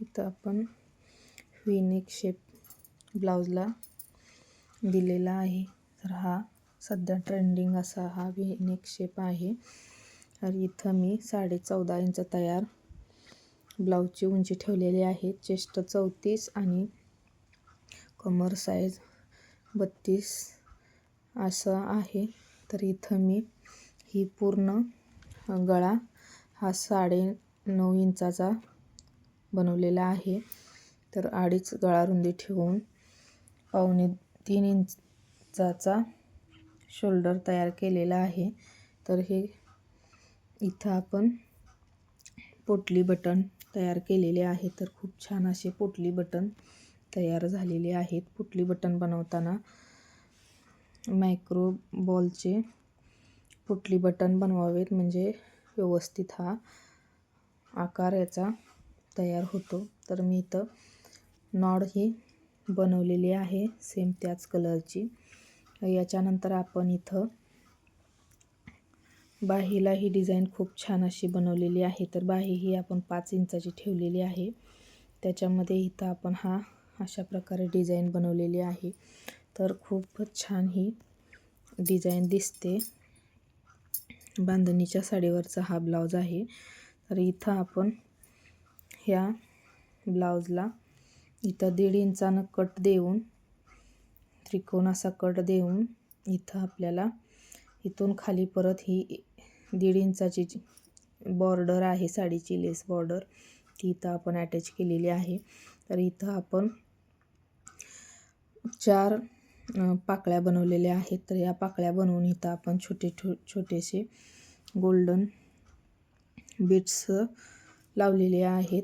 इथं आपण व्हीनेक शेप ब्लाऊजला दिलेला आहे. तर हा सध्या ट्रेंडिंग असा हा व्हीनेक शेप आहे. तर इथं मी साडे चौदा इंच तयार ब्लाऊजची उंची ठेवलेली आहे. चेस्ट चौतीस आणि कमर साईज बत्तीस असं आहे. तर इथं मी ही पूर्ण गळा हा साडे नऊ इंचाचा बनवलेला आहे. तर अडीच गळारुंदी ठेवून पावणे तीन इंचाचा शोल्डर तयार केलेला आहे. तर हे इथं आपण पोटली बटन तयार केलेले आहे. तर खूप छान असे पोटली बटन तयार झालेले आहेत. पोटली बटन बनवताना मायक्रो बॉलचे पोटली बटन बनवावेत. म्हणजे व्यवस्थित हा आकार याचा तयार होतो. तर मी इथं नॉड ही बनवलेली आहे सेम त्याच कलरची याच्यानंतर आपण इथं बाहीला ही डिझाईन खूप छान अशी बनवलेली आहे. तर बाही ही आपण पाच इंचाची ठेवलेली आहे. त्याच्यामध्ये इथं आपण हा अशा प्रकारे डिझाईन बनवलेली आहे. तर खूपच छान ही डिझाईन दिसते. बांधणीच्या साडीवरचा हा ब्लाऊज आहे. तर इथं आपण ह्या ब्लाऊजला. इथं दीड इंचानं कट देऊन त्रिकोण असा कट देऊन इथं आपल्याला इथून खाली परत ही दीड इंचाची बॉर्डर आहे साडीची लेस बॉर्डर ती इथं आपण अटॅच केलेली आहे. तर इथं आपण चार पाकळ्या बनवलेल्या आहेत. तर या पाकळ्या बनवून इथं आपण छोटे छो छोटेसे गोल्डन बीट्स लावलेले आहेत.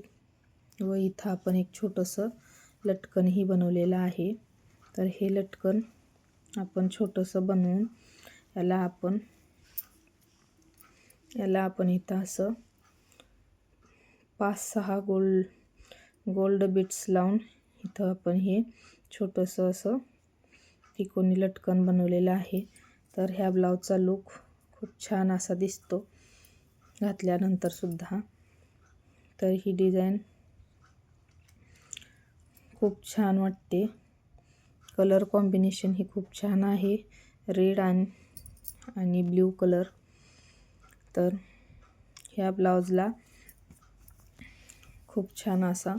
व इथं आपण एक छोटंसं लटकनही बनवलेलं आहे. तर हे लटकन आपण छोटंसं बनवून याला आपण याला आपण इथं असं पाच सहा गोल्ड गोल्ड बिट्स लावून इथं आपण हे छोटंसं असं तिकोनी लटकन बनवलेलं आहे. तर ह्या ब्लाऊजचा लुक खूप छान असा दिसतो. घातल्यानंतरसुद्धा तर ही डिझाईन खूप छान वाटते. कलर कॉम्बिनेशन ही खूप छान आहे. रेड आणि आणि ब्ल्यू कलर. तर ह्या ब्लाऊजला खूप छान असा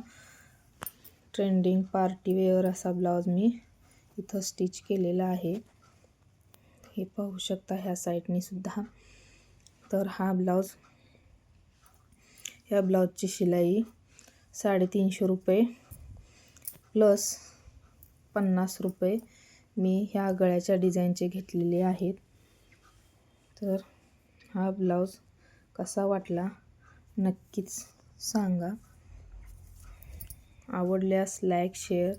ट्रेंडिंग पार्टीवेअर असा ब्लाऊज मी इथं स्टिच केलेला आहे. हे पाहू शकता ह्या साईडनीसुद्धा तर हा ब्लाऊज ह्या ब्लाऊजची शिलाई साडेतीनशे रुपये प्लस पन्नास रुपये मी ह्या गळ्याच्या डिझाईनचे घेतलेले आहेत. तर हा ब्लाऊज कसा वाटला नक्कीच सांगा. आवडल्यास लाईक शेअर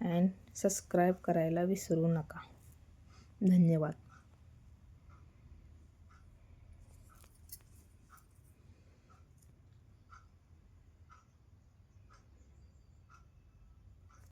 अँड सबस्क्राईब करायला विसरू नका. धन्यवाद.